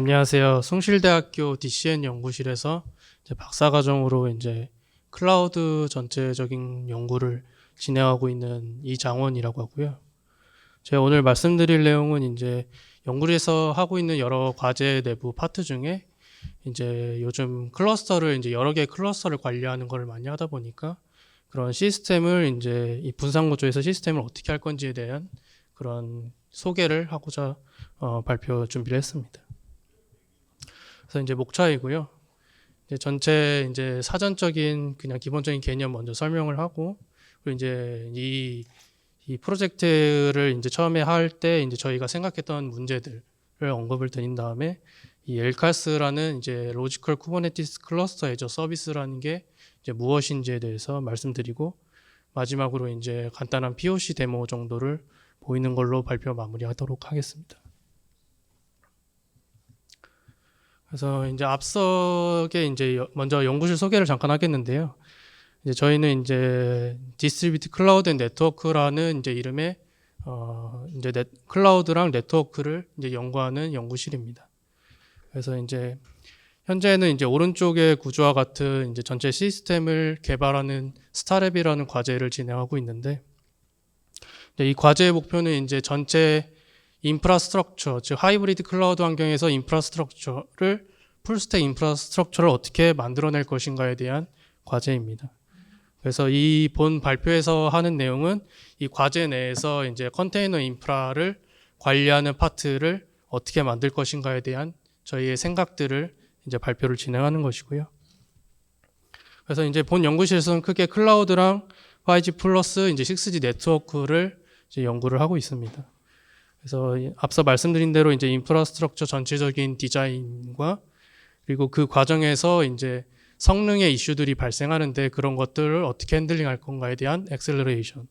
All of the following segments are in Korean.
안녕하세요. 숭실대학교 DCN 연구실에서 이제 박사과정으로 이제 클라우드 전체적인 연구를 진행하고 있는 이장원이라고 하고요. 제가 오늘 말씀드릴 내용은 이제 연구실에서 하고 있는 여러 과제 내부 파트 중에 이제 요즘 클러스터를 이제 여러 개의 클러스터를 관리하는 걸 많이 하다 보니까 그런 시스템을 이제 이 분산 구조에서 시스템을 어떻게 할 건지에 대한 그런 소개를 하고자 어, 발표 준비를 했습니다. 그래서 이제 목차이고요. 이제 전체 이제 사전적인 그냥 기본적인 개념 먼저 설명을 하고 그리고 이제 이, 이 프로젝트를 이제 처음에 할 때 이제 저희가 생각했던 문제들을 언급을 드린 다음에 이 엘카스라는 이제 로지컬 쿠버네티스 클러스터 에저 서비스라는 게 이제 무엇인지에 대해서 말씀드리고 마지막으로 이제 간단한 POC 데모 정도를 보이는 걸로 발표 마무리하도록 하겠습니다. 그래서 이제 앞서게 이제 여- 먼저 연구실 소개를 잠깐 하겠는데요. 이제 저희는 이제 디스트리뷰트 클라우드 네트워크라는 이제 이름의 어 이제 넷, 클라우드랑 네트워크를 이제 연구하는 연구실입니다. 그래서 이제 현재는 이제 오른쪽의 구조와 같은 이제 전체 시스템을 개발하는 스타랩이라는 과제를 진행하고 있는데 이 과제의 목표는 이제 전체 인프라스트럭처, 즉 하이브리드 클라우드 환경에서 인프라스트럭처를 풀스택 인프라스트럭처를 어떻게 만들어낼 것인가에 대한 과제입니다. 그래서 이 본 발표에서 하는 내용은 이 과제 내에서 이제 컨테이너 인프라를 관리하는 파트를 어떻게 만들 것인가에 대한 저희의 생각들을 이제 발표를 진행하는 것이고요. 그래서 이제 본 연구실에서는 크게 클라우드랑 5G 플러스 이제 6G 네트워크를 이제 연구를 하고 있습니다. 그래서 이- 앞서 말씀드린 대로 이제 인프라스트럭처 전체적인 디자인과 그리고 그 과정에서 이제 성능의 이슈들이 발생하는데 그런 것들을 어떻게 핸들링 할 건가에 대한 엑셀러레이션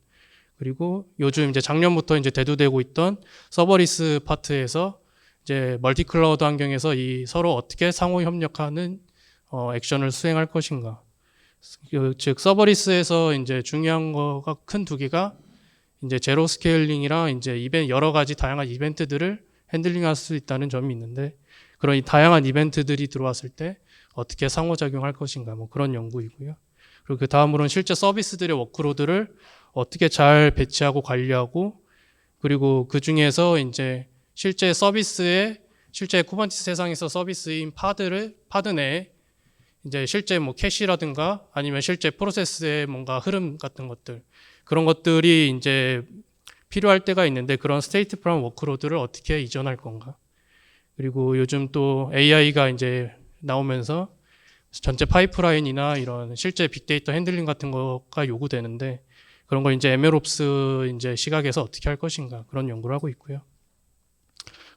그리고 요즘 이제 작년부터 이제 대두되고 있던 서버리스 파트에서 이제 멀티 클라우드 환경에서 이 서로 어떻게 상호 협력하는 어, 액션을 수행할 것인가. 그, 즉 서버리스에서 이제 중요한 거가 큰 두 개가 이제 제로 스케일링이랑 이제 이벤 여러 가지 다양한 이벤트들을 핸들링할 수 있다는 점이 있는데 그런 이 다양한 이벤트들이 들어왔을 때 어떻게 상호작용할 것인가 뭐 그런 연구이고요. 그리고 그 다음으로는 실제 서비스들의 워크로드를 어떻게 잘 배치하고 관리하고 그리고 그 중에서 이제 실제 서비스의 실제 쿠버네티스 세상에서 서비스인 파드를 파드 내에 이제 실제 뭐 캐시라든가 아니면 실제 프로세스의 뭔가 흐름 같은 것들 그런 것들이 이제 필요할 때가 있는데 그런 스테이트 프람 워크로드를 어떻게 이전할 건가 그리고 요즘 또 AI가 이제 나오면서 전체 파이프라인이나 이런 실제 빅데이터 핸들링 같은 거가 요구되는데 그런 걸 이제 MLOps 이제 시각에서 어떻게 할 것인가 그런 연구를 하고 있고요.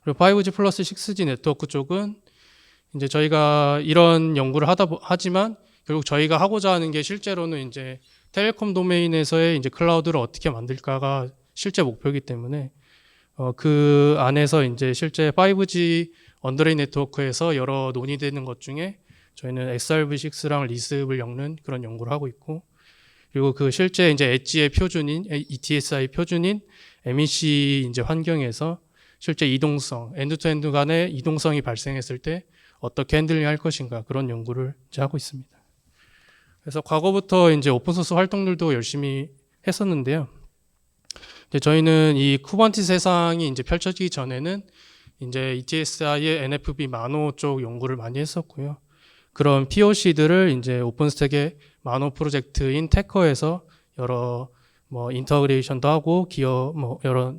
그리고 5G 플러스 6G 네트워크 쪽은 이제 저희가 이런 연구를 하다 보- 하지만 결국 저희가 하고자 하는 게 실제로는 이제 텔레콤 도메인에서의 이제 클라우드를 어떻게 만들까가 실제 목표이기 때문에 어, 그 안에서 이제 실제 5G 언더레이 네트워크에서 여러 논의되는 것 중에 저희는 XRV6랑 리습을 엮는 그런 연구를 하고 있고 그리고 그 실제 이제 엣지의 표준인 ETSI 표준인 MEC 이제 환경에서 실제 이동성 엔드투엔드 간의 이동성이 발생했을 때 어떻게 핸들링 할 것인가 그런 연구를 이제 하고 있습니다. 그래서 과거부터 이제 오픈소스 활동들도 열심히 했었는데요. 저희는 이 쿠버네티스 세상이 이제 펼쳐지기 전에는 이제 ETSI의 NFV 마노 쪽 연구를 많이 했었고요. 그런 POC들을 이제 오픈스택의 마노 프로젝트인 테커에서 여러 뭐 인터그레이션도 하고 기업 뭐 여러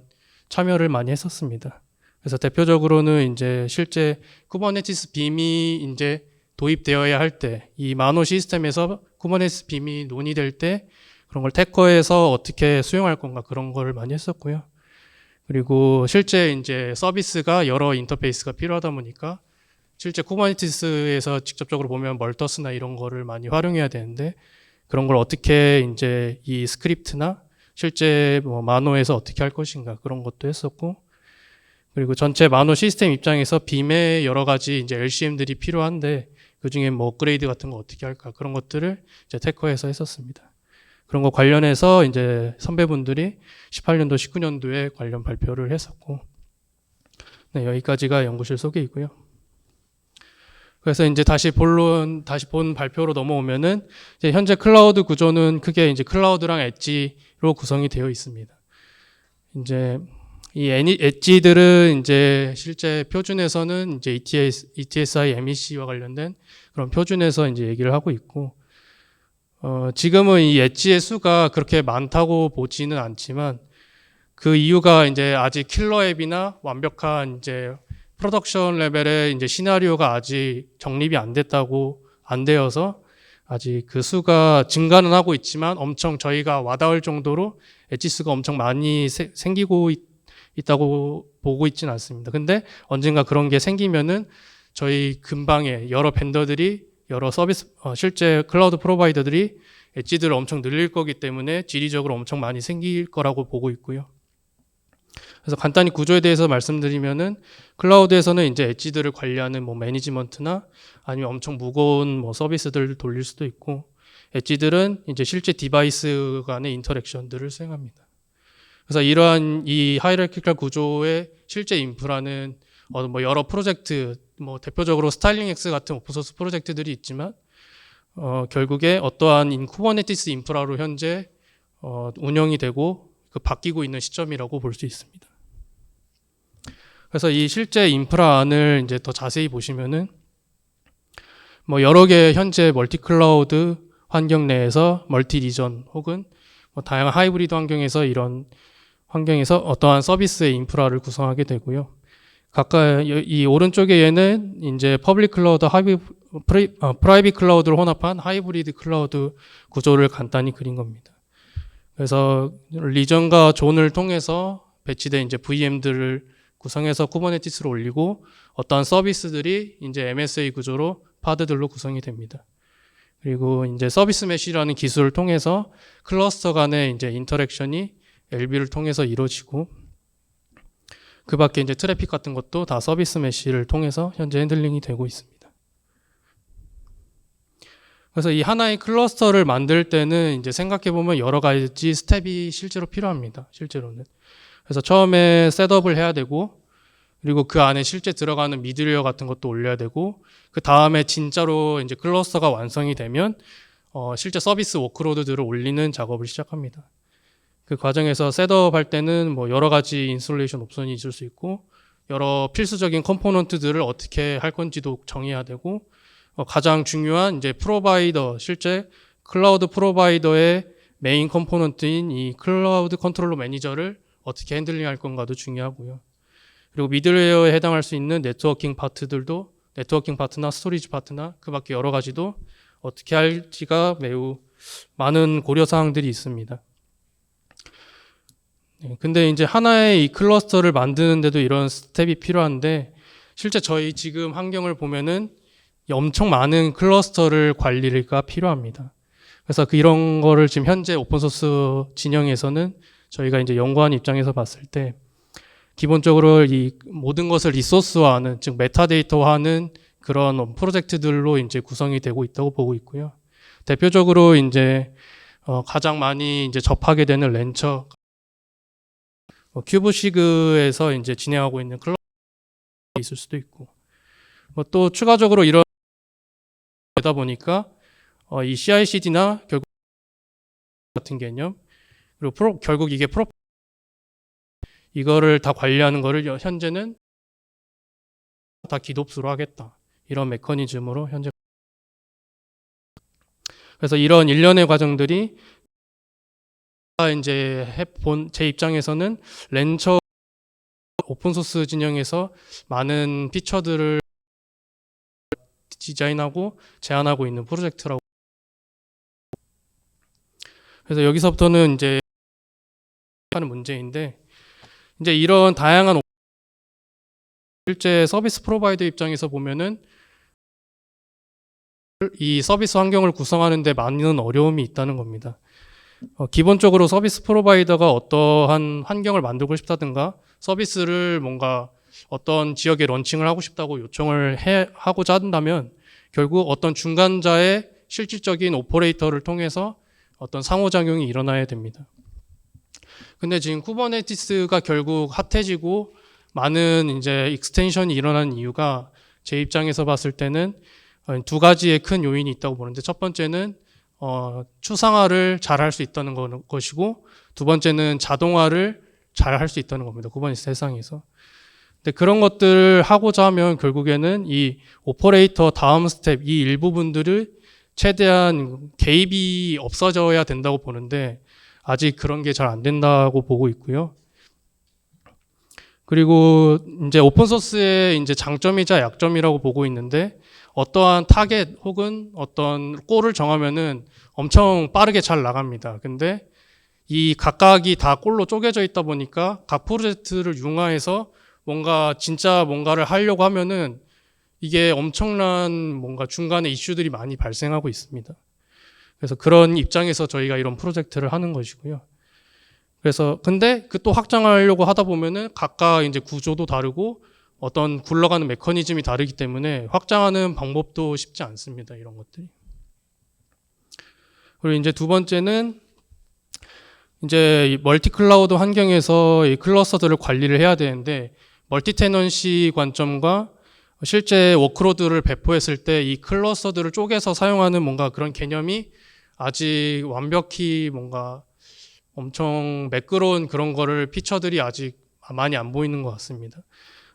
참여를 많이 했었습니다. 그래서 대표적으로는 이제 실제 쿠버네티스 빔이 이제 도입되어야 할 때 이 마노 시스템에서 쿠버네티스 빔이 논의될 때 그런 걸 테커에서 어떻게 수용할 건가 그런 걸 많이 했었고요. 그리고 실제 이제 서비스가 여러 인터페이스가 필요하다 보니까 실제 쿠버네티스에서 직접적으로 보면 멀터스나 이런 거를 많이 활용해야 되는데 그런 걸 어떻게 이제 이 스크립트나 실제 뭐 마노에서 어떻게 할 것인가 그런 것도 했었고 그리고 전체 마노 시스템 입장에서 빔에 여러 가지 이제 LCM들이 필요한데 그 중에 뭐 업그레이드 같은 거 어떻게 할까 그런 것들을 이제 테커에서 했었습니다. 그런 거 관련해서 이제 선배분들이 18년도, 19년도에 관련 발표를 했었고, 네, 여기까지가 연구실 소개이고요. 그래서 이제 다시 본론, 다시 본 발표로 넘어오면은 이제 현재 클라우드 구조는 크게 이제 클라우드랑 엣지로 구성이 되어 있습니다. 이제 이 엣지들은 이제 실제 표준에서는 이제 ETS, ETSI MEC와 관련된 그런 표준에서 이제 얘기를 하고 있고, 어, 지금은 이 엣지의 수가 그렇게 많다고 보지는 않지만 그 이유가 이제 아직 킬러 앱이나 완벽한 이제 프로덕션 레벨의 이제 시나리오가 아직 정립이 안 됐다고 안 되어서 아직 그 수가 증가는 하고 있지만 엄청 저희가 와닿을 정도로 엣지 수가 엄청 많이 세- 생기고 있, 있다고 보고 있지는 않습니다. 근데 언젠가 그런 게 생기면은 저희 근방에 여러 벤더들이 여러 서비스 어, 실제 클라우드 프로바이더들이 엣지들을 엄청 늘릴 거기 때문에 지리적으로 엄청 많이 생길 거라고 보고 있고요. 그래서 간단히 구조에 대해서 말씀드리면은 클라우드에서는 이제 엣지들을 관리하는 뭐 매니지먼트나 아니면 엄청 무거운 뭐 서비스들을 돌릴 수도 있고 엣지들은 이제 실제 디바이스 간의 인터랙션들을 수행합니다. 그래서 이러한 이 하이라키컬 구조의 실제 인프라는 어, 뭐 여러 프로젝트 뭐 대표적으로 스타일링 X 같은 오픈소스 프로젝트들이 있지만 어, 결국에 어떠한 인 쿠버네티스 인프라로 현재 어, 운영이 되고 그 바뀌고 있는 시점이라고 볼 수 있습니다. 그래서 이 실제 인프라 안을 이제 더 자세히 보시면은 뭐 여러 개 현재 멀티 클라우드 환경 내에서 멀티 리전 혹은 뭐 다양한 하이브리드 환경에서 이런 환경에서 어떠한 서비스의 인프라를 구성하게 되고요. 각각 이- 이 오른쪽에 얘는 이제 퍼블릭 클라우드 하이브 프리, 어, 프라이빗 클라우드를 혼합한 하이브리드 클라우드 구조를 간단히 그린 겁니다. 그래서 리전과 존을 통해서 배치된 이제 VM들을 구성해서 쿠버네티스로 올리고 어떠한 서비스들이 이제 MSA 구조로 파드들로 구성이 됩니다. 그리고 이제 서비스 메시라는 기술을 통해서 클러스터 간의 이제 인터랙션이 LB를 통해서 이루어지고 그 밖에 이제 트래픽 같은 것도 다 서비스 메시를 통해서 현재 핸들링이 되고 있습니다. 그래서 이 하나의 클러스터를 만들 때는 이제 생각해 보면 여러 가지 스텝이 실제로 필요합니다. 실제로는. 그래서 처음에 셋업을 해야 되고 그리고 그 안에 실제 들어가는 미드웨어 같은 것도 올려야 되고 그 다음에 진짜로 이제 클러스터가 완성이 되면 어, 실제 서비스 워크로드들을 올리는 작업을 시작합니다. 그 과정에서 셋업 할 때는 뭐 여러 가지 인스톨레이션 옵션이 있을 수 있고 여러 필수적인 컴포넌트들을 어떻게 할 건지도 정해야 되고 어, 가장 중요한 이제 프로바이더 실제 클라우드 프로바이더의 메인 컴포넌트인 이 클라우드 컨트롤러 매니저를 어떻게 핸들링 할 건가도 중요하고요. 그리고 미들웨어에 해당할 수 있는 네트워킹 파트들도 네트워킹 파트나 스토리지 파트나 그 밖에 여러 가지도 어떻게 할지가 매우 많은 고려 사항들이 있습니다. 네, 근데 이제 하나의 이 클러스터를 만드는데도 이런 스텝이 필요한데 실제 저희 지금 환경을 보면은 엄청 많은 클러스터를 관리가 필요합니다. 그래서 그 이런 거를 지금 현재 오픈소스 진영에서는 저희가 이제 연구한 입장에서 봤을 때 기본적으로 이 모든 것을 리소스화하는 즉 메타데이터화하는 그런 프로젝트들로 이제 구성이 되고 있다고 보고 있고요. 대표적으로 이제 어 가장 많이 이제 접하게 되는 렌처 뭐 큐브시그에서 이제 진행하고 있는 클럽이 있을 수도 있고. 뭐 또 추가적으로 이런 되다 보니까 어, 이 CI/CD나 결국 같은 개념 그리고 프로, 결국 이게 프로 이거를 다 관리하는 거를 여- 현재는 다 기독수로 하겠다. 이런 메커니즘으로 현재. 그래서 이런 일련의 과정들이 이제 해본 제 입장에서는 렌처 오픈 소스 진영에서 많은 피처들을 디자인하고 제안하고 있는 프로젝트라고 그래서 여기서부터는 이제 하는 문제인데 이제 이런 다양한 오- 실제 서비스 프로바이더 입장에서 보면은 이 서비스 환경을 구성하는데 많은 어려움이 있다는 겁니다. 어, 기본적으로 서비스 프로바이더가 어떠한 환경을 만들고 싶다든가 서비스를 뭔가 어떤 지역에 런칭을 하고 싶다고 요청을 해, 하고자 한다면 결국 어떤 중간자의 실질적인 오퍼레이터를 통해서 어떤 상호작용이 일어나야 됩니다. 근데 지금 쿠버네티스가 결국 핫해지고 많은 이제 익스텐션이 일어난 이유가 제 입장에서 봤을 때는 어, 두 가지의 큰 요인이 있다고 보는데 첫 번째는 어, 추상화를 잘 할 수 있다는 거- 것이고 두 번째는 자동화를 잘 할 수 있다는 겁니다. 구번 세상에서. 근데 그런 것들을 하고자 하면 결국에는 이 오퍼레이터 다음 스텝 이 일부분들을 최대한 개입이 없어져야 된다고 보는데 아직 그런 게 잘 안 된다고 보고 있고요. 그리고 이제 오픈 소스의 이제 장점이자 약점이라고 보고 있는데 어떠한 타겟 혹은 어떤 골을 정하면은 엄청 빠르게 잘 나갑니다. 근데 이 각각이 다 골로 쪼개져 있다 보니까 각 프로젝트를 융화해서 뭔가 진짜 뭔가를 하려고 하면은 이게 엄청난 뭔가 중간에 이슈들이 많이 발생하고 있습니다. 그래서 그런 입장에서 저희가 이런 프로젝트를 하는 것이고요. 그래서 근데 그 또 확장하려고 하다 보면은 각각 이제 구조도 다르고 어떤 굴러가는 메커니즘이 다르기 때문에 확장하는 방법도 쉽지 않습니다. 이런 것들이. 그리고 이제 두 번째는 이제 이 멀티 클라우드 환경에서 이 클러스터들을 관리를 해야 되는데 멀티 테넌시 관점과 실제 워크로드를 배포했을 때 이 클러스터들을 쪼개서 사용하는 뭔가 그런 개념이 아직 완벽히 뭔가 엄청 매끄러운 그런 거를 피처들이 아직 많이 안 보이는 것 같습니다.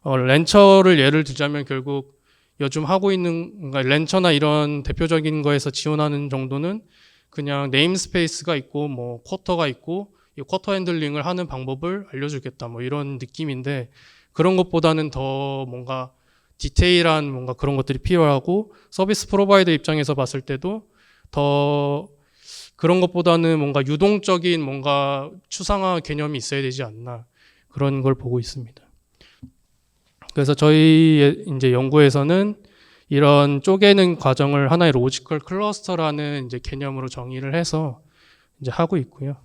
어, 렌처를 예를 들자면 결국 요즘 하고 있는 그러니까 렌처나 이런 대표적인 거에서 지원하는 정도는 그냥 네임스페이스가 있고 뭐 쿼터가 있고 이 쿼터 핸들링을 하는 방법을 알려주겠다 뭐 이런 느낌인데 그런 것보다는 더 뭔가 디테일한 뭔가 그런 것들이 필요하고 서비스 프로바이더 입장에서 봤을 때도 더 그런 것보다는 뭔가 유동적인 뭔가 추상화 개념이 있어야 되지 않나 그런 걸 보고 있습니다. 그래서 저희 이제 연구에서는 이런 쪼개는 과정을 하나의 로지컬 클러스터라는 이제 개념으로 정의를 해서 이제 하고 있고요.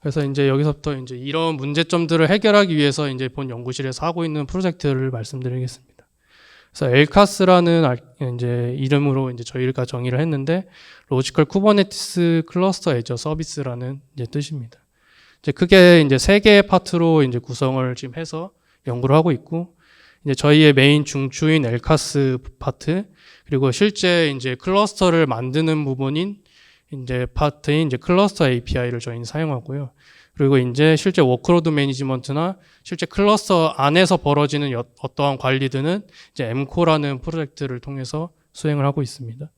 그래서 이제 여기서부터 이제 이런 문제점들을 해결하기 위해서 이제 본 연구실에서 하고 있는 프로젝트를 말씀드리겠습니다. 그래서 엘카스라는 알- 이제 이름으로 이제 저희가 정의를 했는데 로지컬 쿠버네티스 클러스터 에저 서비스라는 이제 뜻입니다. 이제 크게 이제 세 개의 파트로 이제 구성을 지금 해서 연구를 하고 있고 이제 저희의 메인 중추인 엘카스 파트 그리고 실제 이제 클러스터를 만드는 부분인 이제 파트인 이제 클러스터 API를 저희는 사용하고요. 그리고 이제 실제 워크로드 매니지먼트나 실제 클러스터 안에서 벌어지는 여- 어떠한 관리들은 이제 엠코라는 프로젝트를 통해서 수행을 하고 있습니다.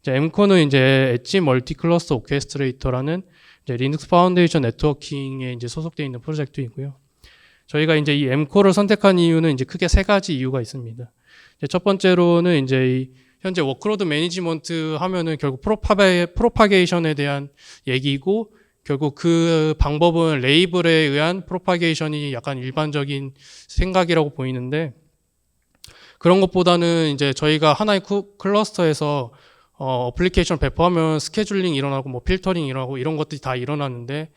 이제 엠코는 이제 엣지 멀티 클러스터 오케스트레이터라는 이제 리눅스 파운데이션 네트워킹에 이제 소속되어 있는 프로젝트이고요. 저희가 이제 이 엠코를 선택한 이유는 이제 크게 세 가지 이유가 있습니다. 첫 번째로는 이제 이 현재 워크로드 매니지먼트 하면은 결국 프로파베, 프로파게이션에 대한 얘기고 결국 그 방법은 레이블에 의한 프로파게이션이 약간 일반적인 생각이라고 보이는데 그런 것보다는 이제 저희가 하나의 쿠- 클러스터에서 어, 어 플리케이션 배포하면 스케줄링 일어나고 뭐 필터링 일어나고 이런 것들이 다 일어나는데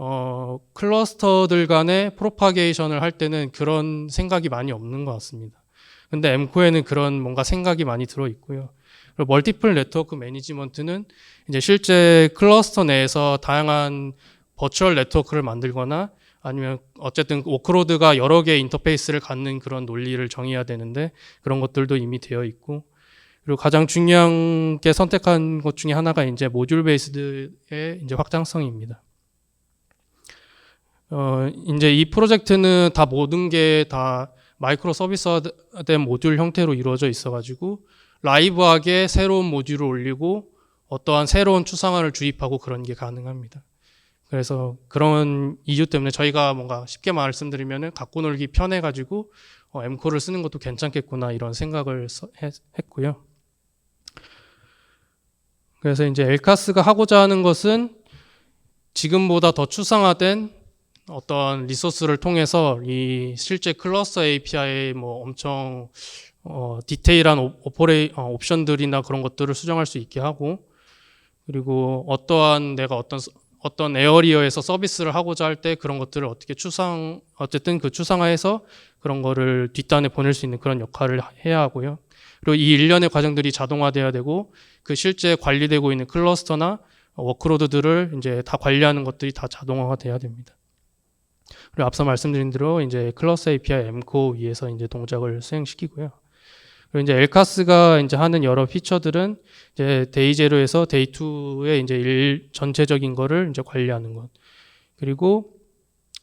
어, 클러스터들 간의 프로파게이션을 할 때는 그런 생각이 많이 없는 것 같습니다. 근데 엠코에는 그런 뭔가 생각이 많이 들어 있고요. 그리고 멀티플 네트워크 매니지먼트는 이제 실제 클러스터 내에서 다양한 버추얼 네트워크를 만들거나 아니면 어쨌든 워크로드가 여러 개의 인터페이스를 갖는 그런 논리를 정의해야 되는데 그런 것들도 이미 되어 있고 그리고 가장 중요한 게 선택한 것 중에 하나가 이제 모듈 베이스드의 이제 확장성입니다. 어, 이제 이 프로젝트는 다 모든 게 다 마이크로 서비스화된 모듈 형태로 이루어져 있어가지고 라이브하게 새로운 모듈을 올리고 어떠한 새로운 추상화를 주입하고 그런 게 가능합니다. 그래서 그런 이유 때문에 저희가 뭔가 쉽게 말씀드리면은 갖고 놀기 편해가지고 어, 엠코를 쓰는 것도 괜찮겠구나 이런 생각을 했고요. 그래서 이제 엘카스가 하고자 하는 것은 지금보다 더 추상화된 어떤 리소스를 통해서 이 실제 클러스터 API의 뭐 엄청 어, 디테일한 오- 오퍼레이 어, 옵션들이나 그런 것들을 수정할 수 있게 하고 그리고 어떠한 내가 어떤 서- 어떤 에어리어에서 서비스를 하고자 할 때 그런 것들을 어떻게 추상 어쨌든 그 추상화해서 그런 거를 뒷단에 보낼 수 있는 그런 역할을 해야 하고요. 그리고 이 일련의 과정들이 자동화돼야 되고 그 실제 관리되고 있는 클러스터나 워크로드들을 이제 다 관리하는 것들이 다 자동화가 돼야 됩니다. 그리고 앞서 말씀드린 대로 이제 클러스 API M-코 위에서 이제 동작을 수행시키고요. 그리고 이제 엘카스가 이제 하는 여러 피처들은 이제 데이 제로에서 데이 2의 이제 일 전체적인 거를 이제 관리하는 것. 그리고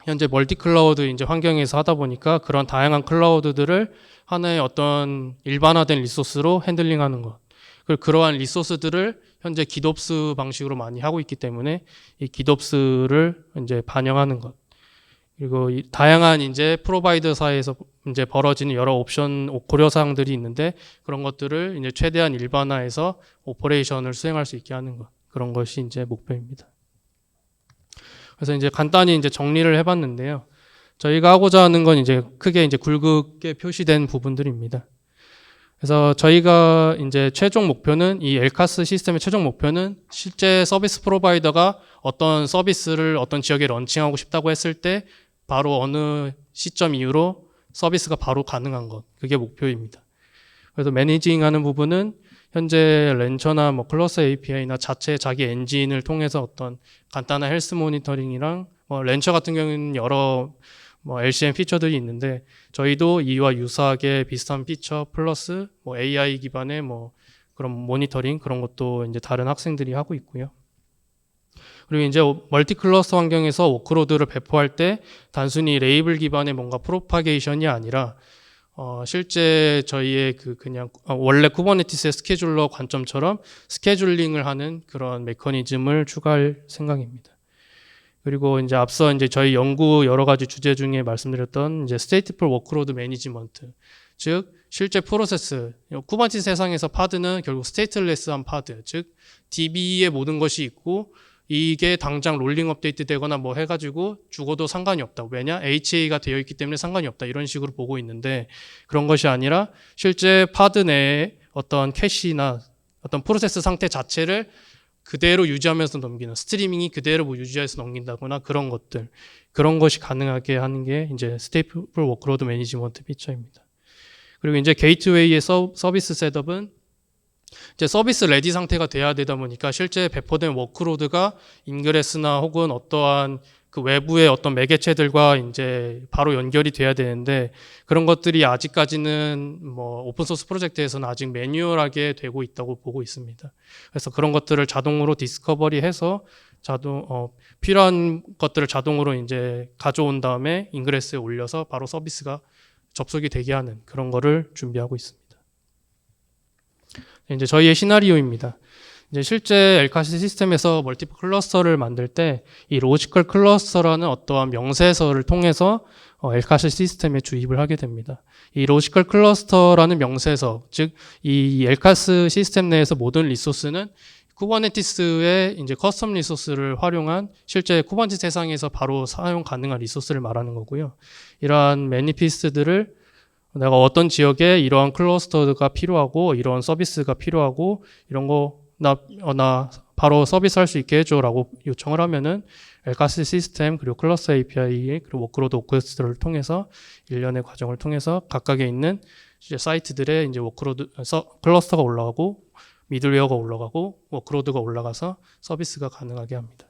현재 멀티 클라우드 이제 환경에서 하다 보니까 그런 다양한 클라우드들을 하나의 어떤 일반화된 리소스로 핸들링하는 것. 그리고 그러한 리소스들을 현재 기덥스 방식으로 많이 하고 있기 때문에 이 기덥스를 이제 반영하는 것. 그리고 이 다양한 이제 프로바이더 사이에서 이제 벌어지는 여러 옵션 고려 사항들이 있는데 그런 것들을 이제 최대한 일반화해서 오퍼레이션을 수행할 수 있게 하는 것. 그런 것이 이제 목표입니다. 그래서 이제 간단히 이제 정리를 해봤는데요. 저희가 하고자 하는 건 이제 크게 이제 굵게 표시된 부분들입니다. 그래서 저희가 이제 최종 목표는 이 엘카스 시스템의 최종 목표는 실제 서비스 프로바이더가 어떤 서비스를 어떤 지역에 런칭하고 싶다고 했을 때 바로 어느 시점 이후로 서비스가 바로 가능한 것. 그게 목표입니다. 그래서 매니징 하는 부분은 현재 렌처나 뭐 클러스 API나 자체 자기 엔진을 통해서 어떤 간단한 헬스 모니터링이랑 뭐 렌처 같은 경우는 여러 뭐 LCM 피처들이 있는데 저희도 이와 유사하게 비슷한 피처 플러스 뭐 AI 기반의 뭐 그런 모니터링 그런 것도 이제 다른 학생들이 하고 있고요. 그리고 이제 멀티 클러스터 환경에서 워크로드를 배포할 때 단순히 레이블 기반의 뭔가 프로파게이션이 아니라 어, 실제 저희의 그 그냥 어, 원래 쿠버네티스의 스케줄러 관점처럼 스케줄링을 하는 그런 메커니즘을 추가할 생각입니다. 그리고 이제 앞서 이제 저희 연구 여러 가지 주제 중에 말씀드렸던 이제 스테이트풀 워크로드 매니지먼트, 즉 실제 프로세스 쿠버네티스 세상에서 파드는 결국 스테이트레스한 파드, 즉 DB의 모든 것이 있고 이게 당장 롤링 업데이트 되거나 뭐 해가지고 죽어도 상관이 없다. 왜냐? HA가 되어 있기 때문에 상관이 없다. 이런 식으로 보고 있는데 그런 것이 아니라 실제 파드 내에 어떤 캐시나 어떤 프로세스 상태 자체를 그대로 유지하면서 넘기는 스트리밍이 그대로 뭐 유지해서 넘긴다거나 그런 것들 그런 것이 가능하게 하는 게 이제 스테이플 워크로드 매니지먼트 피처입니다. 그리고 이제 게이트웨이의 서, 서비스 셋업은 이제 서비스 레디 상태가 돼야 되다 보니까 실제 배포된 워크로드가 인그레스나 혹은 어떠한 그 외부의 어떤 매개체들과 이제 바로 연결이 돼야 되는데 그런 것들이 아직까지는 뭐 오픈소스 프로젝트에서는 아직 매뉴얼하게 되고 있다고 보고 있습니다. 그래서 그런 것들을 자동으로 디스커버리해서 자동 어, 필요한 것들을 자동으로 이제 가져온 다음에 인그레스에 올려서 바로 서비스가 접속이 되게 하는 그런 거를 준비하고 있습니다. 이제 저희의 시나리오입니다. 이제 실제 엘카시 시스템에서 멀티플 클러스터를 만들 때 이 로지컬 클러스터라는 어떠한 명세서를 통해서 어, 엘카시 시스템에 주입을 하게 됩니다. 이 로지컬 클러스터라는 명세서, 즉 이 엘카스 시스템 내에서 모든 리소스는 쿠버네티스의 이제 커스텀 리소스를 활용한 실제 쿠버네티스 세상에서 바로 사용 가능한 리소스를 말하는 거고요. 이러한 매니피스트들을 내가 어떤 지역에 이러한 클러스터가 필요하고 이러한 서비스가 필요하고 이런 거나 어, 나 바로 서비스 할 수 있게 해줘라고 요청을 하면은 엘카스 시스템 그리고 클러스 API 그리고 워크로드 오크스트를 통해서 일련의 과정을 통해서 각각에 있는 이제 사이트들의 이제 워크로드 서, 클러스터가 올라가고 미들웨어가 올라가고 워크로드가 올라가서 서비스가 가능하게 합니다.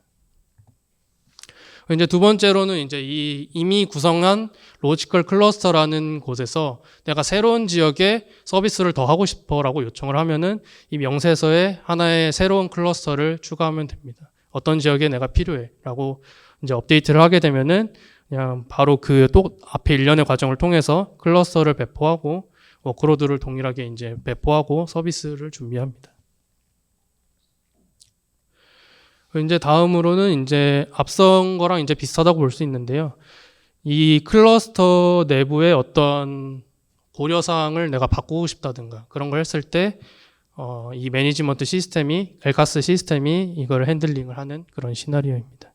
이제 두 번째로는 이제 이 이미 구성한 로지컬 클러스터라는 곳에서 내가 새로운 지역에 서비스를 더 하고 싶어라고 요청을 하면은 이 명세서에 하나의 새로운 클러스터를 추가하면 됩니다. 어떤 지역에 내가 필요해라고 이제 업데이트를 하게 되면은 그냥 바로 그 또 앞에 일련의 과정을 통해서 클러스터를 배포하고 워크로드를 동일하게 이제 배포하고 서비스를 준비합니다. 이제 다음으로는 이제 앞선 거랑 이제 비슷하다고 볼 수 있는데요. 이 클러스터 내부의 어떤 고려 사항을 내가 바꾸고 싶다든가 그런 걸 했을 때 어, 이 매니지먼트 시스템이 엘카스 시스템이 이걸 핸들링을 하는 그런 시나리오입니다.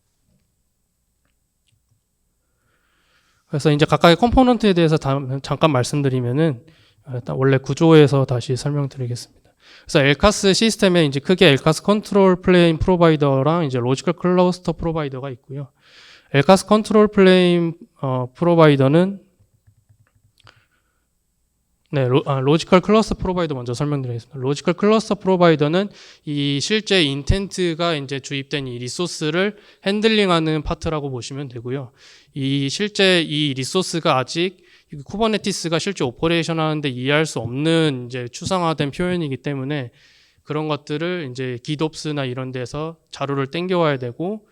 그래서 이제 각각의 컴포넌트에 대해서 잠깐 말씀드리면은 일단 원래 구조에서 다시 설명드리겠습니다. 그래서 엘카스 시스템에 이제 크게 엘카스 컨트롤 플레인 프로바이더랑 이제 로지컬 클러스터 프로바이더가 있고요. 엘카스 컨트롤 플레인 어, 프로바이더는 네, 로, 아, 로지컬 클러스터 프로바이더 먼저 설명드리겠습니다. 로지컬 클러스터 프로바이더는 이 실제 인텐트가 이제 주입된 이 리소스를 핸들링하는 파트라고 보시면 되고요. 이 실제 이 리소스가 아직 이 쿠버네티스가 실제 오퍼레이션 하는데 이해할 수 없는 이제 추상화된 표현이기 때문에 그런 것들을 이제 기덥스나 이런 데서 자료를 땡겨와야 되고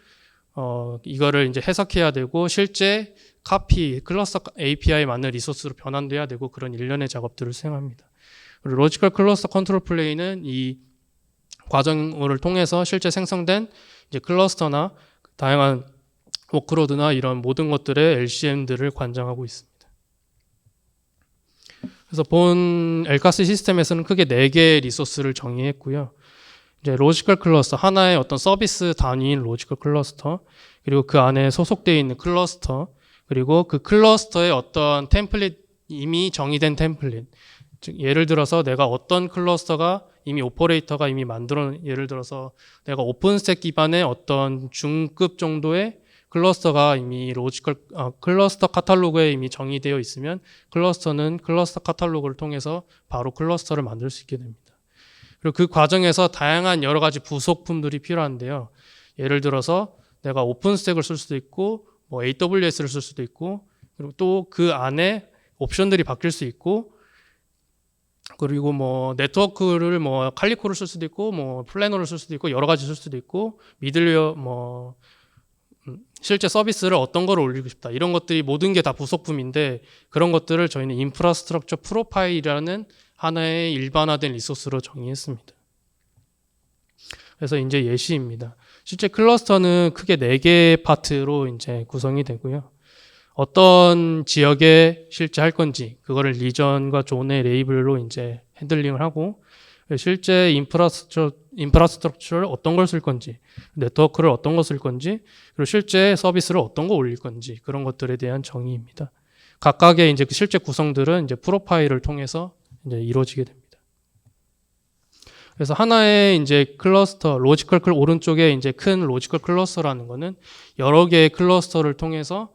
어 이거를 이제 해석해야 되고 실제 카피 클러스터 API 맞는 리소스로 변환돼야 되고 그런 일련의 작업들을 수행합니다. 그리고 로지컬 클러스터 컨트롤 플레이는 이 과정을 통해서 실제 생성된 이제 클러스터나 다양한 워크로드나 이런 모든 것들의 LCM들을 관장하고 있습니다. 그래서 본 엘카스 시스템에서는 크게 4개의 리소스를 정의했고요. 이제 로지컬 클러스터, 하나의 어떤 서비스 단위인 로지컬 클러스터, 그리고 그 안에 소속되어 있는 클러스터, 그리고 그 클러스터의 어떤 템플릿, 이미 정의된 템플릿. 즉, 예를 들어서 내가 어떤 클러스터가 이미 오퍼레이터가 이미 만들어, 예를 들어서 내가 오픈스택 기반의 어떤 중급 정도의 클러스터가 이미 로지컬, 아, 클러스터 카탈로그에 이미 정의되어 있으면 클러스터는 클러스터 카탈로그를 통해서 바로 클러스터를 만들 수 있게 됩니다. 그리고 그 과정에서 다양한 여러 가지 부속품들이 필요한데요. 예를 들어서 내가 오픈스택을 쓸 수도 있고 뭐 AWS를 쓸 수도 있고 그리고 또 그 안에 옵션들이 바뀔 수 있고 그리고 뭐 네트워크를 뭐 칼리코를 쓸 수도 있고 뭐 플래너를 쓸 수도 있고 여러 가지 쓸 수도 있고 미들웨어 뭐 음, 실제 서비스를 어떤 걸 올리고 싶다 이런 것들이 모든 게 다 부속품인데 그런 것들을 저희는 인프라스트럭처 프로파일이라는 하나의 일반화된 리소스로 정의했습니다. 그래서 이제 예시입니다. 실제 클러스터는 크게 4개의 파트로 이제 구성이 되고요. 어떤 지역에 실제 할 건지, 그거를 리전과 존의 레이블로 이제 핸들링을 하고, 실제 인프라스트럭처, 인프라스트럭처를 어떤 걸 쓸 건지, 네트워크를 어떤 거 쓸 건지, 그리고 실제 서비스를 어떤 거 올릴 건지, 그런 것들에 대한 정의입니다. 각각의 이제 그 실제 구성들은 이제 프로파일을 통해서 이제 이루어지게 됩니다. 그래서 하나의 이제 클러스터, 로지컬 클 오른쪽에 이제 큰 로지컬 클러스터라는 거는 여러 개의 클러스터를 통해서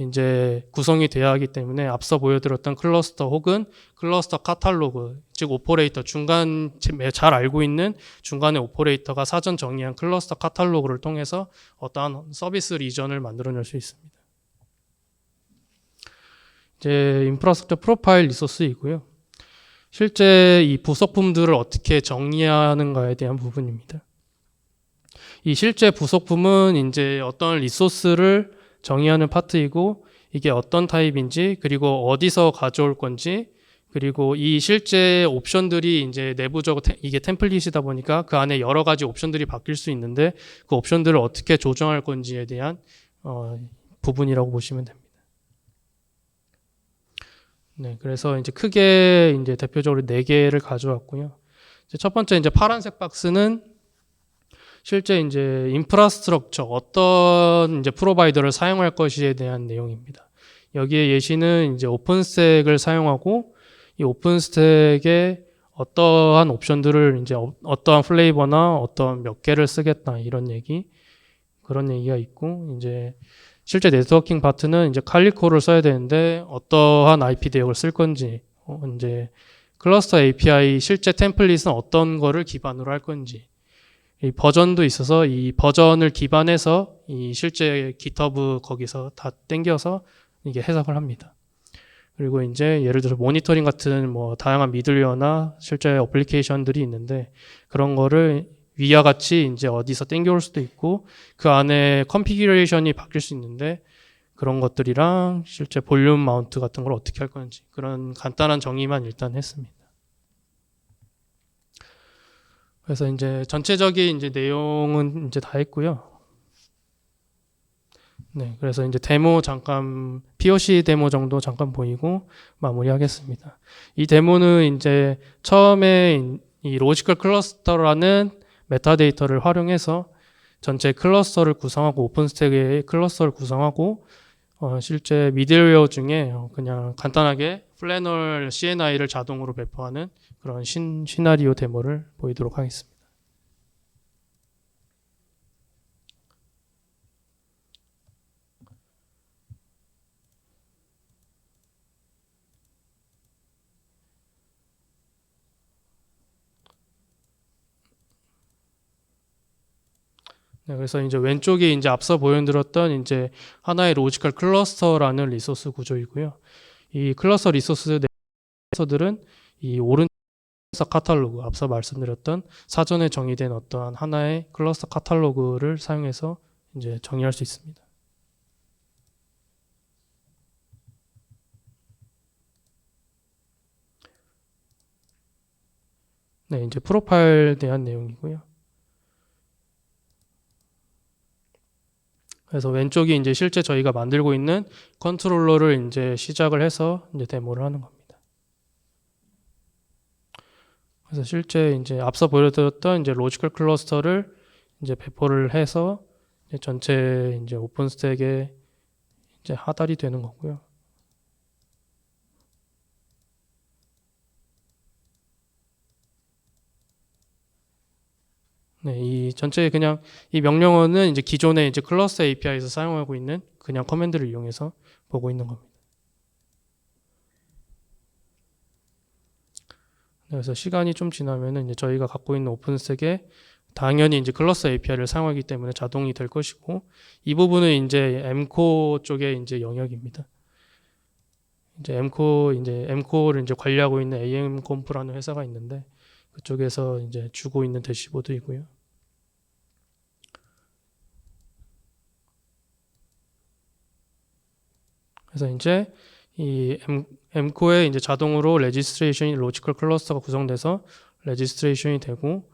이제 구성이 돼야 하기 때문에 앞서 보여드렸던 클러스터 혹은 클러스터 카탈로그, 즉 오퍼레이터 중간 잘 알고 있는 중간에 오퍼레이터가 사전 정의한 클러스터 카탈로그를 통해서 어떠한 서비스 리전을 만들어낼 수 있습니다. 이제 인프라스트럭처 프로파일 리소스이고요. 실제 이 부속품들을 어떻게 정리하는가에 대한 부분입니다. 이 실제 부속품은 이제 어떤 리소스를 정의하는 파트이고 이게 어떤 타입인지 그리고 어디서 가져올 건지 그리고 이 실제 옵션들이 이제 내부적으로 이게 템플릿이다 보니까 그 안에 여러 가지 옵션들이 바뀔 수 있는데 그 옵션들을 어떻게 조정할 건지에 대한 어, 부분이라고 보시면 됩니다. 네, 그래서 이제 크게 이제 대표적으로 네 개를 가져왔고요. 첫 번째 이제 파란색 박스는 실제 이제 인프라스트럭처 어떤 이제 프로바이더를 사용할 것이에 대한 내용입니다. 여기에 예시는 이제 오픈스택을 사용하고 이 오픈스택에 어떠한 옵션들을 이제 어, 어떠한 플레이버나 어떤 몇 개를 쓰겠다 이런 얘기 그런 얘기가 있고 이제 실제 네트워킹 파트는 이제 칼리코를 써야 되는데 어떠한 IP 대역을 쓸 건지 어, 이제 클러스터 API 실제 템플릿은 어떤 거를 기반으로 할 건지 이 버전도 있어서 이 버전을 기반해서 이 실제 GitHub 거기서 다 땡겨서 이게 해석을 합니다. 그리고 이제 예를 들어서 모니터링 같은 뭐 다양한 미들웨어나 실제 어플리케이션들이 있는데 그런 거를 위와 같이 이제 어디서 땡겨올 수도 있고 그 안에 컨피규레이션이 바뀔 수 있는데 그런 것들이랑 실제 볼륨 마운트 같은 걸 어떻게 할 건지 그런 간단한 정의만 일단 했습니다. 그래서 이제 전체적인 이제 내용은 이제 다 했고요. 네, 그래서 이제 데모 잠깐 POC 데모 정도 잠깐 보이고 마무리하겠습니다. 이 데모는 이제 처음에 이 로지컬 클러스터라는 메타데이터를 활용해서 전체 클러스터를 구성하고 오픈스택의 클러스터를 구성하고 어, 실제 미들웨어 중에 그냥 간단하게 플래널 CNI를 자동으로 배포하는 그런 신, 시나리오 데모를 보이도록 하겠습니다. 네, 그래서 이제 왼쪽이 이제 앞서 보여드렸던 이제 하나의 로지컬 클러스터라는 리소스 구조이고요. 이 클러스터 리소스 내에서들은 이 오른 쪽 카탈로그 앞서 말씀드렸던 사전에 정의된 어떠한 하나의 클러스터 카탈로그를 사용해서 이제 정의할 수 있습니다. 네, 이제 프로파일 대한 내용이고요. 그래서 왼쪽이 이제 실제 저희가 만들고 있는 컨트롤러를 이제 시작을 해서 이제 데모를 하는 겁니다. 그래서 실제 이제 앞서 보여드렸던 이제 로지컬 클러스터를 이제 배포를 해서 이제 전체 이제 오픈 스택에 이제 하달이 되는 거고요. 네, 이 전체 그냥 이 명령어는 이제 기존의 이제 클러스 API에서 사용하고 있는 그냥 커맨드를 이용해서 보고 있는 겁니다. 그래서 시간이 좀 지나면은 이제 저희가 갖고 있는 오픈스택에 당연히 이제 클러스 API를 사용하기 때문에 자동이 될 것이고 이 부분은 이제 M코 쪽의 이제 영역입니다. 이제 M코 이제 M코를 이제 관리하고 있는 AMconf라는 회사가 있는데 그쪽에서 이제 주고 있는 대시보드이고요. 그래서 이제 이 M, M코에 이제 자동으로 레지스트레이션이 로지컬 클러스터가 구성돼서 레지스트레이션이 되고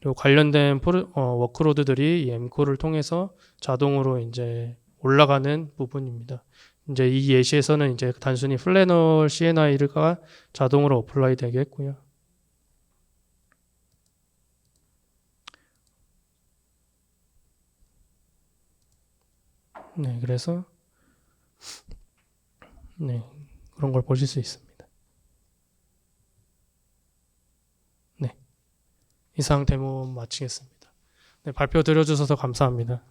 그리고 관련된 포르, 어, 워크로드들이 이 M코를 통해서 자동으로 이제 올라가는 부분입니다. 이제 이 예시에서는 이제 단순히 플래너 CNI가 자동으로 어플라이 되게 했고요. 네, 그래서 네, 그런 걸 보실 수 있습니다. 네, 이상 데모 마치겠습니다. 네, 발표 들어주셔서 감사합니다.